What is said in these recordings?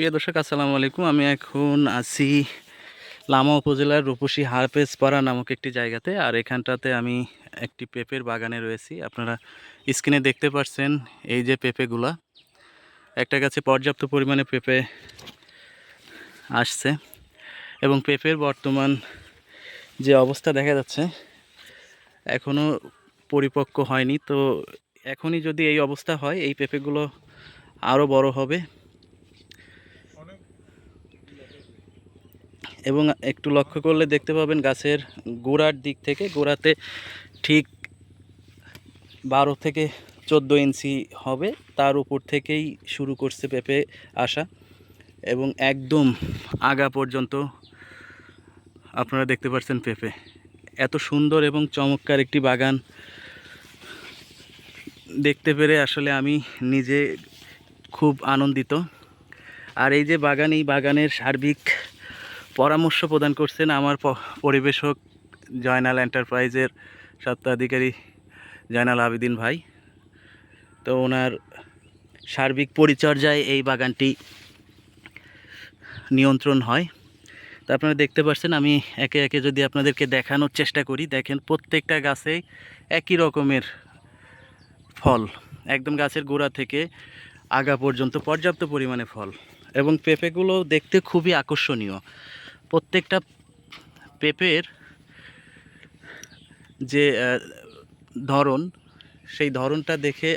প্রিয় দর্শক, আসসালামু আলাইকুম। আমি এখন আছি লামা উপজেলার রূপসী হারপেজ পাড়া নামক একটি জায়গাতে, আর এখানটাতে আমি একটি পেঁপের বাগানে রয়েছি। আপনারা স্ক্রিনে দেখতে পাচ্ছেন এই যে পেঁপেগুলা। একটা গাছে পর্যাপ্ত পরিমাণে পেঁপে আসছে এবং পেঁপের বর্তমান যে অবস্থা দেখা যাচ্ছে এখনও পরিপক্ক হয়নি। তো এখনই যদি এই অবস্থা হয়, এই পেঁপেগুলো আরও বড় হবে। এবং একটু লক্ষ্য করলে দেখতে পাবেন গাছের গোড়ার দিক থেকে, গোড়াতে ঠিক বারো থেকে চোদ্দ ইঞ্চি হবে, তার উপর থেকেই শুরু করছে পেঁপে আসা এবং একদম আগা পর্যন্ত আপনারা দেখতে পাচ্ছেন পেঁপে। এত সুন্দর এবং চমৎকার একটি বাগান দেখতে পেরে আসলে আমি নিজে খুব আনন্দিত। আর এই যে বাগান, এই বাগানের সার্বিক পরামর্শ প্রদান করছেন আমার পরিবেশক জয়নাল এন্টারপ্রাইজের স্বত্বাধিকারী জয়নাল আবেদিন ভাই। তো ওনার সার্বিক পরিচর্যায় এই বাগানটি নিয়ন্ত্রণ হয়। তো আপনারা দেখতে পাচ্ছেন আমি একে একে যদি আপনাদেরকে দেখানোর চেষ্টা করি, দেখেন প্রত্যেকটা গাছেই একই রকমের ফল। একদম গাছের গোড়া থেকে আগা পর্যন্ত পর্যাপ্ত পরিমাণে ফল। এবং পেঁপেগুলো দেখতে খুবই আকর্ষণীয়। প্রত্যেকটা পেঁপের যে ধরন, সেই ধরনটা দেখে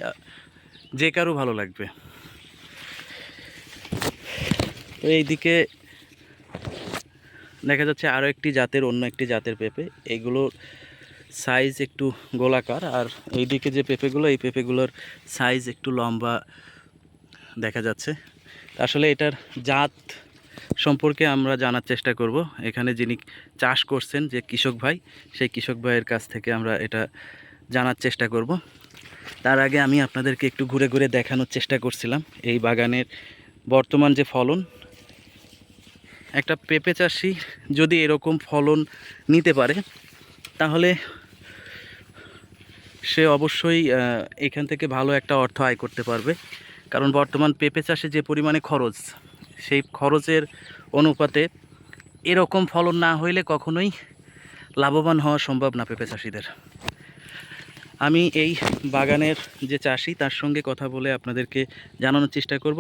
যে কারও ভালো লাগবে। তো এইদিকে দেখা যাচ্ছে আরও একটি জাতের, অন্য একটি জাতের পেঁপে। এগুলোর সাইজ একটু গোলাকার, আর এইদিকে যে পেঁপেগুলো, এই পেঁপেগুলোর সাইজ একটু লম্বা দেখা যাচ্ছে। আসলে এটার জাত সম্পর্কে আমরা জানার চেষ্টা করব। এখানে যিনি চাষ করছেন যে কৃষক ভাই, সেই কৃষক ভাইয়ের কাছ থেকে আমরা এটা জানার চেষ্টা করব। তার আগে আমি আপনাদেরকে একটু ঘুরে ঘুরে দেখানোর চেষ্টা করছিলাম। এই বাগানের বর্তমান যে ফলন, একটা পেঁপে চাষি যদি এরকম ফলন নিতে পারে, তাহলে সে অবশ্যই এখান থেকে ভালো একটা অর্থ আয় করতে পারবে। কারণ বর্তমান পেঁপে চাষে যে পরিমাণে খরচ সেই খরচের অনুপাতে এরকম ফলন না হইলে কখনোই লাভবান হওয়া সম্ভব না পেঁপে চাষিদের। আমি এই বাগানের যে চাষি, তার সঙ্গে কথা বলে আপনাদেরকে জানানোর চেষ্টা করব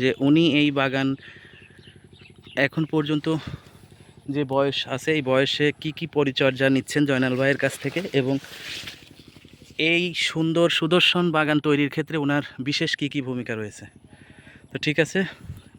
যে উনি এই বাগান এখন পর্যন্ত যে বয়স আছে, এই বয়সে কি কি পরিচর্যা নিচ্ছেন জয়নাল ভাইয়ের কাছ থেকে এবং এই সুন্দর সুদর্শন বাগান তৈরির ক্ষেত্রে ওনার বিশেষ কি কি ভূমিকা রয়েছে। তো ঠিক আছে